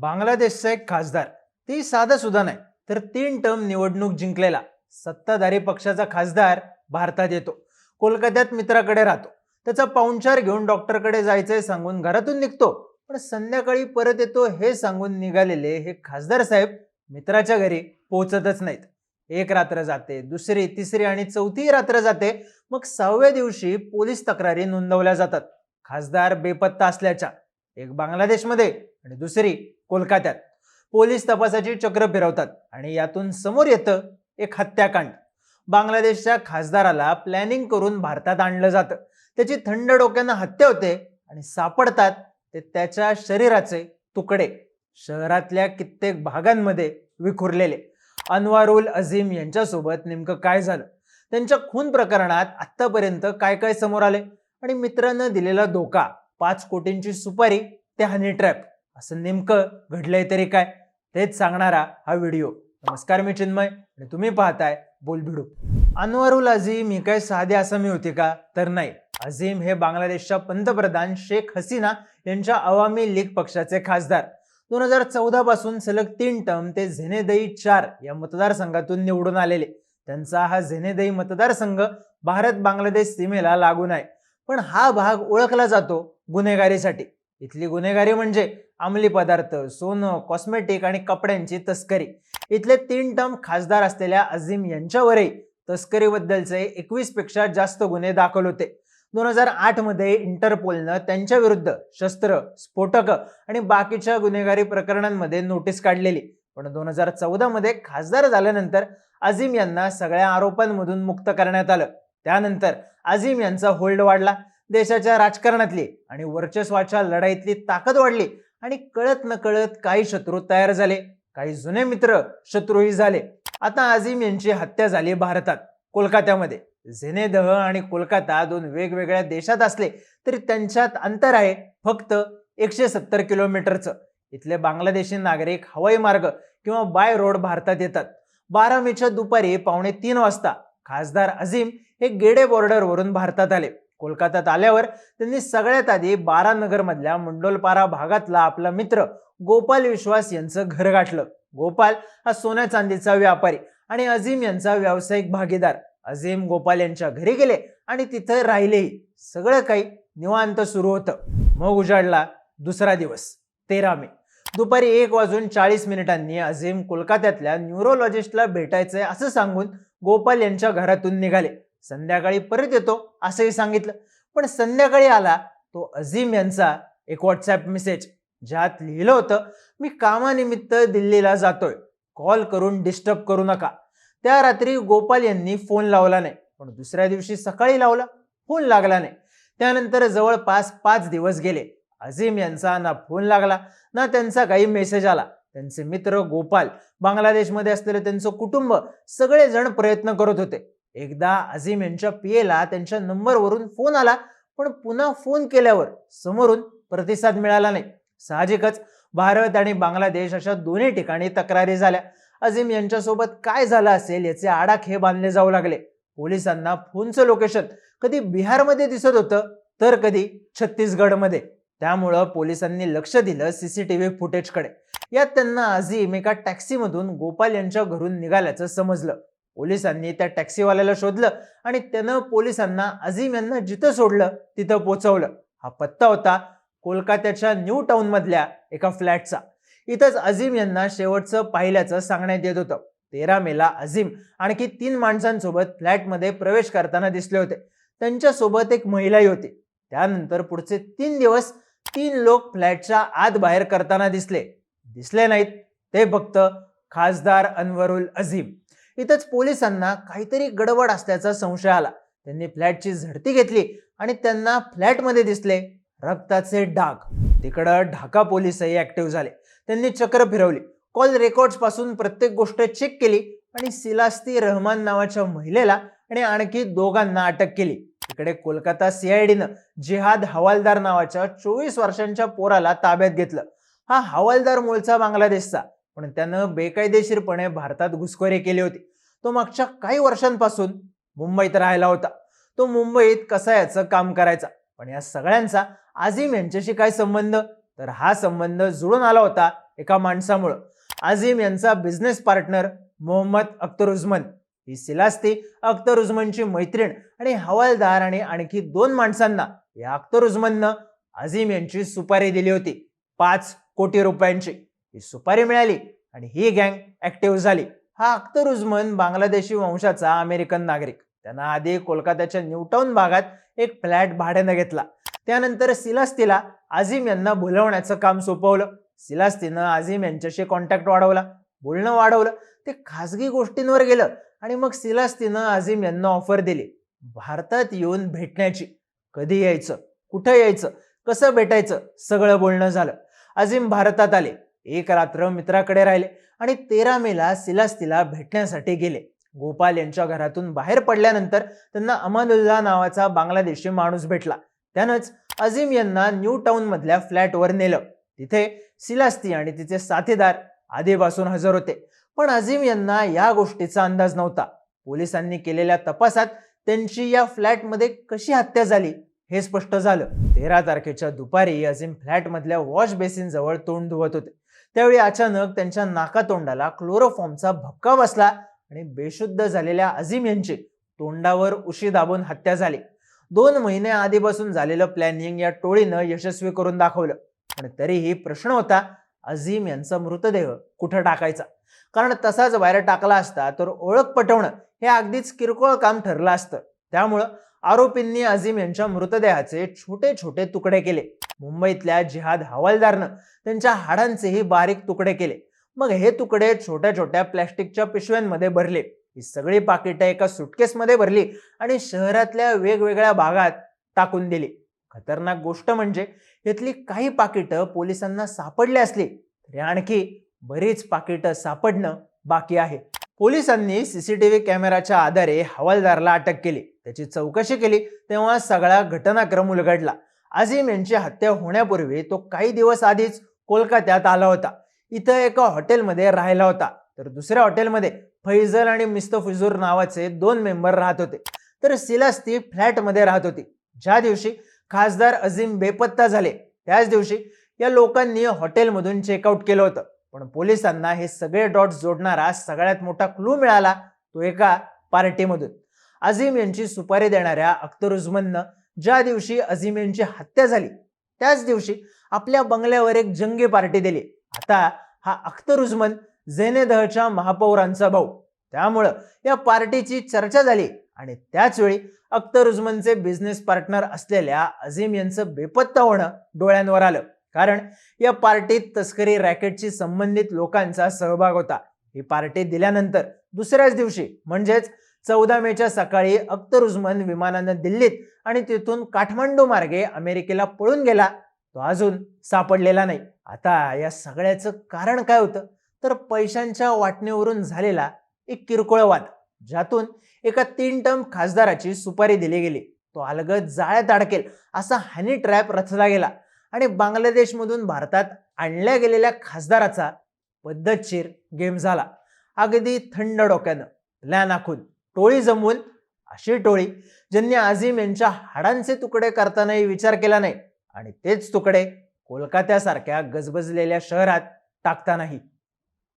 बांगलादेशचा एक खासदार. ती साधा सुद्धा नाही तर तीन टर्म निवडणूक जिंकलेला. सत्ताधारी पक्षाचा खासदार भारतात येतो. कोलकात्यात मित्राकडे राहतो. त्याचा पाहुणचार घेऊन डॉक्टरकडे जायचंय सांगून घरातून निघतो. पण संध्याकाळी परत येतो हे सांगून निघालेले हे खासदार साहेब मित्राच्या घरी पोहोचतच नाहीत. एक रात्र जाते दुसरी तिसरी आणि चौथी रात्र जाते. मग सहाव्या दिवशी पोलीस तक्रारी नोंदवल्या जातात. खासदार बेपत्ता असल्याच्या. एक बांगलादेशमध्ये आणि दुसरी कोलकात्यात. पोलीस तपासाची चक्र फिरवतात आणि यातून समोर येतं एक हत्याकांड. बांगलादेशच्या खासदाराला प्लॅनिंग करून भारतात आणलं जातं. त्याची थंड डोक्यानं हत्या होते आणि सापडतात ते त्याच्या शरीराचे तुकडे. शहरातल्या कित्येक भागांमध्ये विखुरलेले. अनवारुल अझीम यांच्यासोबत नेमकं काय झालं? त्यांच्या खून प्रकरणात आत्तापर्यंत काय काय समोर आले आणि मित्रानं दिलेला धोका पाच कोटींची सुपारी ते हनी ट्रॅप असं नेमकं घडलंय तरी काय? तेच सांगणारा हा व्हिडिओ. नमस्कार मी चिन्मय आणि तुम्ही पाहताय बोलभिडू अनवरुल अझीम ही काय साधे आसामी होते का? तर नाही. अझीम हे बांगलादेशच्या पंतप्रधान शेख हसीना यांच्या अवामी लीग पक्षाचे खासदार. दोन हजार चौदा पासून सलग तीन टर्म ते झेनेदई चार या मतदारसंघातून निवडून आलेले. त्यांचा हा झेनेदई मतदारसंघ भारत बांगलादेश सीमेला लागून आहे. पण हा भाग ओळखला जातो गुन्हेगारीसाठी. इथली गुन्हेगारी म्हणजे अंमली पदार्थ सोनं कॉस्मेटिक आणि कपड्यांची तस्करी. इथले तीन टर्म खासदार असलेल्या अझीम यांच्यावरही तस्करीबद्दलचे एकवीसपेक्षा जास्त गुन्हे दाखल होते. दोन हजार आठमध्ये इंटरपोलनं त्यांच्या विरुद्ध शस्त्र स्फोटक आणि बाकीच्या गुन्हेगारी प्रकरणांमध्ये नोटीस काढलेली. पण दोन हजार चौदा मध्ये खासदार झाल्यानंतर अझीम यांना सगळ्या आरोपांमधून मुक्त करण्यात आलं. त्यानंतर अझीम यांचा होल्ड वाढला. देशाच्या राजकारणातली आणि वर्चस्वाच्या लढाईतली ताकद वाढली आणि कळत न कळत काही शत्रू तयार झाले काही जुने मित्र शत्रूही झाले. आता अझीम यांची हत्या झाली भारतात कोलकात्यामध्ये. झेनेदह आणि कोलकाता दोन वेगवेगळ्या देशात असले तरी त्यांच्यात अंतर आहे फक्त एकशे सत्तर किलोमीटरचं. इथले बांगलादेशी नागरिक हवाई मार्ग किंवा बाय रोड भारतात येतात. बारा मेच्या दुपारी पावणे तीन वाजता खासदार अझीम हे गेडे बॉर्डरवरून भारतात आले. कोलकात्यात आल्यावर त्यांनी सगळ्यात आधी बारानगरमधल्या मुंडोलपारा मंडोलपारा भागातला आपला मित्र गोपाल विश्वास यांचं घर गाठलं. गोपाल हा सोन्या चांदीचा व्यापारी आणि अझीम यांचा व्यावसायिक भागीदार. अझीम गोपाल यांच्या घरी गेले आणि तिथं राहिलेही. सगळं काही निवांत सुरू होतं. मग उजाडला दुसरा दिवस तेरा मे. दुपारी एक वाजून चाळीस मिनिटांनी अझीम कोलकात्यातल्या न्यूरोलॉजिस्टला भेटायचंय असं सांगून गोपाल यांच्या घरातून निघाले. संध्याकाळी परत येतो असंही सांगितलं. पण संध्याकाळी आला तो अझीम यांचा एक व्हॉट्सॲप मेसेज ज्यात लिहिलं होतं मी कामानिमित्त दिल्लीला जातोय. कॉल करून डिस्टर्ब करू नका. त्या रात्री गोपाल यांनी फोन लावला नाही पण दुसऱ्या दिवशी सकाळी लावला फोन लागला नाही. त्यानंतर जवळपास पाच दिवस गेले अझीम यांचा ना फोन लागला ना त्यांचा काही मेसेज आला. त्यांचे मित्र गोपाल बांगलादेशमध्ये असलेलं त्यांचं कुटुंब सगळेजण प्रयत्न करत होते. एकदा अझीम यांच्या पीएला त्यांच्या नंबरवरून फोन आला पण पुन्हा फोन केल्यावर समोरून प्रतिसाद मिळाला नाही. साहजिकच भारत आणि बांगलादेश अशा दोन्ही ठिकाणी तक्रारी झाल्या. अझीम यांच्यासोबत काय झालं असेल याचे आडाखे बांधले जाऊ लागले. पोलिसांना फोनचं लोकेशन कधी बिहारमध्ये दिसत होतं तर कधी छत्तीसगडमध्ये. त्यामुळं पोलिसांनी लक्ष दिलं सीसीटीव्ही फुटेजकडे यात त्यांना अझीम एका टॅक्सीमधून गोपाल यांच्या घरून निघाल्याचं समजलं. पोलिसांनी त्या टॅक्सीवाल्याला शोधलं आणि त्यानं पोलिसांना अझीम यांना जिथं सोडलं तिथं पोचवलं. हा पत्ता होता कोलकात्याच्या न्यू टाउन मधल्या एका फ्लॅटचा. इथंच अझीम यांना शेवटचं पाहिल्याचं सांगण्यात येत होतं. तेरा मेला अझीम आणखी तीन माणसांसोबत फ्लॅटमध्ये प्रवेश करताना दिसले होते. त्यांच्यासोबत एक महिलाही होती. त्यानंतर पुढचे तीन दिवस तीन लोक फ्लॅटच्या आत बाहेर करताना दिसले. दिसले नाहीत. ते फक्त खासदार अनवरुल अझीम. इथंच पोलिसांना काहीतरी गडबड असल्याचा संशय आला. त्यांनी फ्लॅटची झडती घेतली आणि त्यांना फ्लॅटमध्ये दिसले रक्ताचे डाग. तिकडं ढाका पोलीसही ऍक्टिव्ह झाले. त्यांनी चक्र फिरवली. कॉल रेकॉर्ड्सपासून प्रत्येक गोष्ट चेक केली आणि सिलास्ती रहमान नावाच्या महिलेला आणि आणखी दोघांना अटक केली. तिकडे कोलकाता सीआयडीनं जिहाद हवालदार नावाच्या चोवीस वर्षांच्या पोराला ताब्यात घेतलं. हा हवालदार मूळचा बांगलादेशचा. पण त्यानं बेकायदेशीरपणे भारतात घुसखोरी केली होती. तो मागच्या काही वर्षांपासून मुंबईत राहिला होता. तो मुंबईत कसा याचं काम करायचा? पण या सगळ्यांचा आझीम यांच्याशी काय संबंध? तर हा संबंध जुळून आला होता एका माणसामुळं. आझिम यांचा बिझनेस पार्टनर मोहम्मद अख्तर उझमन. ही सिलास्ती अख्तर उझमनची मैत्रीण आणि हवालदार आणि आणखी दोन माणसांना या अख्तर उझमननं आझिम यांची सुपारी दिली होती. पाच कोटी रुपयांची. ही सुपारी मिळाली आणि ही गँग ऍक्टिव्ह झाली. हा अख्तर उझमन बांगलादेशी वंशाचा अमेरिकन नागरिक. त्यांना आधी कोलकात्याच्या न्यूटाऊन भागात एक फ्लॅट भाड्यानं घेतला. त्यानंतर सिलास्तीला आझिम यांना बोलवण्याचं काम सोपवलं. सिलास्तीनं आझिम यांच्याशी कॉन्टॅक्ट वाढवला. बोलणं वाढवलं. ते खासगी गोष्टींवर गेलं आणि मग सिलास्तीनं आझिम यांना ऑफर दिली. भारतात येऊन भेटण्याची. कधी यायचं? कुठं यायचं? कसं भेटायचं? सगळं बोलणं झालं. आझिम भारतात आले. एक रात्र मित्राकडे राहिले आणि तेरा मेला सिलास्तीला भेटण्यासाठी गेले. गोपाल यांच्या घरातून बाहेर पडल्यानंतर त्यांना अमानुल्ला नावाचा बांगलादेशी माणूस भेटला. त्यानंच अझीम यांना न्यू टाउन मधल्या फ्लॅटवर नेलं. तिथे सिलास्ती आणि तिचे साथीदार आधीपासून हजर होते. पण अझीम यांना या गोष्टीचा अंदाज नव्हता. पोलिसांनी केलेल्या तपासात त्यांची या फ्लॅटमध्ये कशी हत्या झाली हे स्पष्ट झालं. तेरा तारखेच्या दुपारी अझीम फ्लॅटमधल्या वॉश बेसिन जवळ तोंड धुवत होते. त्यावेळी अचानक त्यांच्या नाकातोंडाला क्लोरोफॉर्मचा भपका बसला आणि बेशुद्ध झालेल्या अझीम यांची तोंडावर उशी दाबून हत्या झाली. दोन महिने आधीपासून झालेलं प्लॅनिंग या टोळीनं यशस्वी करून दाखवलं. पण तरीही प्रश्न होता अझीम यांचा मृतदेह कुठं टाकायचा? कारण तसाच बाहेर टाकला असता तर ओळख पटवणं हे अगदीच किरकोळ काम ठरलं असतं. त्यामुळं आरोपींनी अझीम यांच्या मृतदेहाचे छोटे छोटे तुकडे केले. मुंबईतल्या जिहाद हवालदारनं त्यांच्या हाडांचेही बारीक तुकडे केले. मग हे तुकडे छोट्या छोट्या प्लॅस्टिकच्या पिशव्यांमध्ये भरले. ही सगळी पाकिटं एका सुटकेसमध्ये भरली आणि शहरातल्या वेगवेगळ्या भागात टाकून दिली. खतरनाक गोष्ट म्हणजे यातली काही पाकिटं पोलिसांना सापडली असली तरी आणखी बरीच पाकिटं सापडणं बाकी आहे. पोलिसांनी सीसीटीव्ही कॅमेराच्या आधारे हवालदारला अटक केली. त्याची चौकशी केली तेव्हा सगळा घटनाक्रम उलगडला. आझिम यांची हत्या होण्यापूर्वी तो काही दिवस आधीच कोलकात्यात आला होता. इथं एका हॉटेलमध्ये राहिला होता. तर दुसऱ्या हॉटेलमध्ये फैजल आणि मिस्तफुजूर नावाचे दोन मेंबर राहत होते. तर सिलास्ती फ्लॅटमध्ये राहत होती. ज्या दिवशी खासदार अझीम बेपत्ता झाले त्याच दिवशी या लोकांनी हॉटेलमधून चेकआउट केलं होतं. पण पोलिसांना हे सगळे डॉट्स जोडणारा सगळ्यात मोठा क्लू मिळाला तो एका पार्टीमधून. अझीम यांची सुपारी देणाऱ्या अख्तर उझमननं ज्या दिवशी अझीम यांची हत्या झाली त्याच दिवशी आपल्या बंगल्यावर एक जंगी पार्टी दिली. आता हा अख्तर उझमन झेनेदहच्या महापौरांचा भाऊ. त्यामुळं या पार्टीची चर्चा झाली आणि त्याचवेळी अख्तर उझमनचे बिझनेस पार्टनर असलेल्या अझीम यांचं बेपत्ता होणं डोळ्यांवर आलं. कारण या पार्टीत तस्करी रॅकेटशी संबंधित लोकांचा सहभाग होता. ही पार्टी दिल्यानंतर दुसऱ्याच दिवशी म्हणजेच चौदा मेच्या सकाळी अख्तर उझमन विमानानं दिल्लीत आणि तिथून काठमांडू मार्गे अमेरिकेला पळून गेला. तो अजून सापडलेला नाही. आता या सगळ्याचं कारण काय होतं? तर पैशांच्या वाटणीवरून झालेला एक किरकोळ वाद ज्यातून एका तीन टर्म खासदाराची सुपारी दिली गेली. तो अलगद जाळ्यात अडकेल असा हनी ट्रॅप रचला गेला आणि बांगलादेशमधून भारतात आणल्या गेलेल्या खासदाराचा पद्धतशीर गेम झाला. अगदी थंड डोक्यानं प्लॅन आखून. टोळी जमवून अशी टोळी ज्यांनी आझिम यांच्या हाडांचे तुकडे करतानाही विचार केला नाही आणि तेच तुकडे कोलकात्यासारख्या गजबजलेल्या शहरात टाकतानाही.